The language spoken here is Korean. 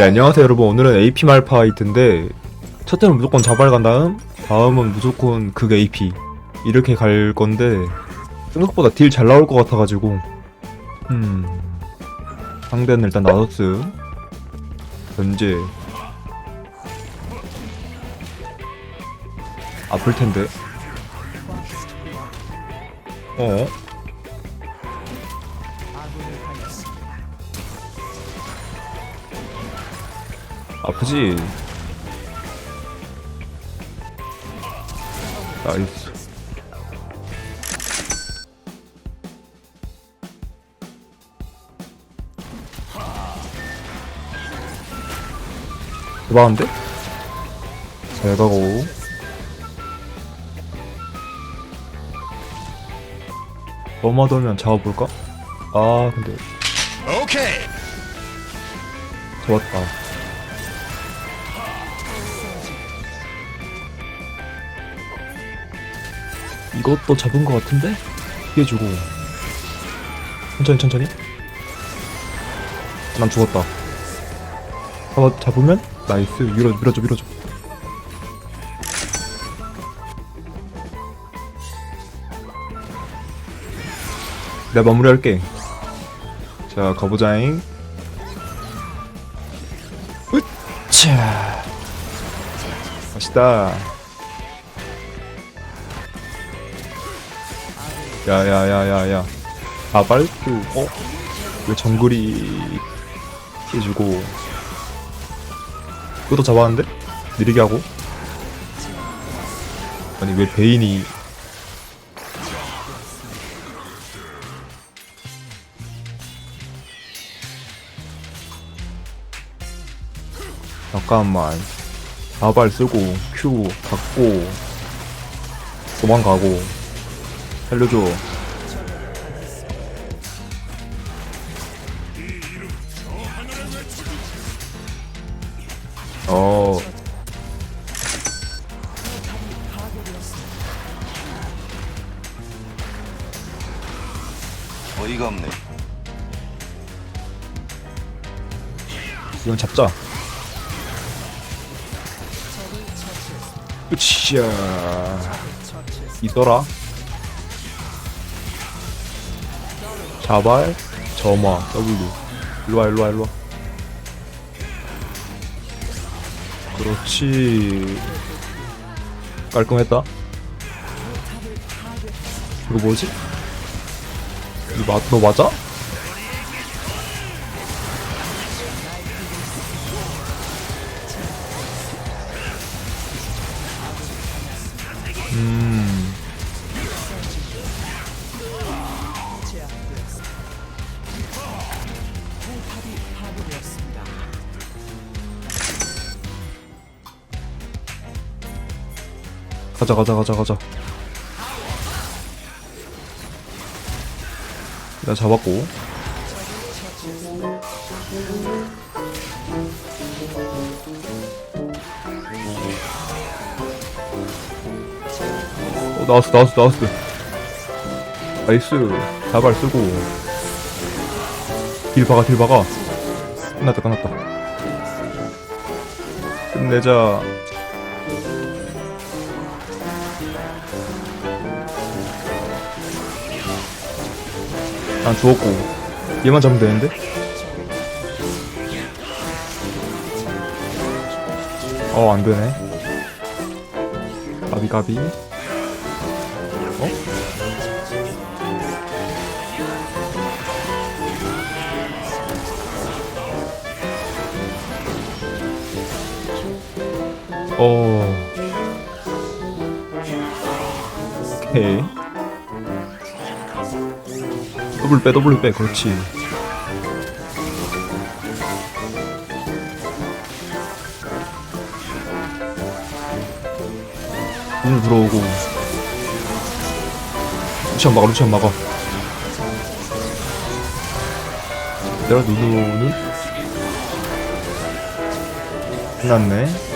네 안녕하세요 여러분. 오늘은 AP 말파이트인데 첫째는 무조건 자발 간 다음 다음은 무조건 극 AP 이렇게 갈 건데 생각보다 딜 잘 나올 것 같아가지고 음 상대는 일단 나더스 현재 아플 텐데. 어 아프지? 나이스 대박인데? 잘 가고 넘어돌면 잡아볼까? 아 근데 오케이. 잡았다 이것도 잡은 것 같은데? 피해주고 천천히 천천히. 난 죽었다. 잡아, 잡으면? 나이스. 밀어, 밀어줘 밀어줘. 내가 마무리할게. 자 가보자잉. 으차. 맛있다 야야야야야. 아 빨주 어? 왜 정글이 피해주고 그것도 잡았는데? 느리게 하고? 아니 왜 베인이 잠깐만. 다발 쓰고 큐 갖고 도망가고 살려줘 어. 어이가 없네. 이건 잡자. 으쌰. 있더라 자발 점화 W 일로와 일로와 일로와 그렇지 깔끔했다 이거 뭐지? 이거 마, 너 맞아? 음. 가자 가자 가자 가자. 나 잡았고. 어 나왔어 나왔어 나왔어. 나이스. 다발 쓰고. 딜 박아 딜 박아 끝났다 끝났다. 끝내자. 난 죽었고. 얘만 잡으면 되는데? 어 안되네. 가비 가비 어. 오케이. 더블 빼, 더블 빼, 그렇지. 눈을 들어오고. 루시안 막아, 루시안 막아. 내가 누누는? 끝났네.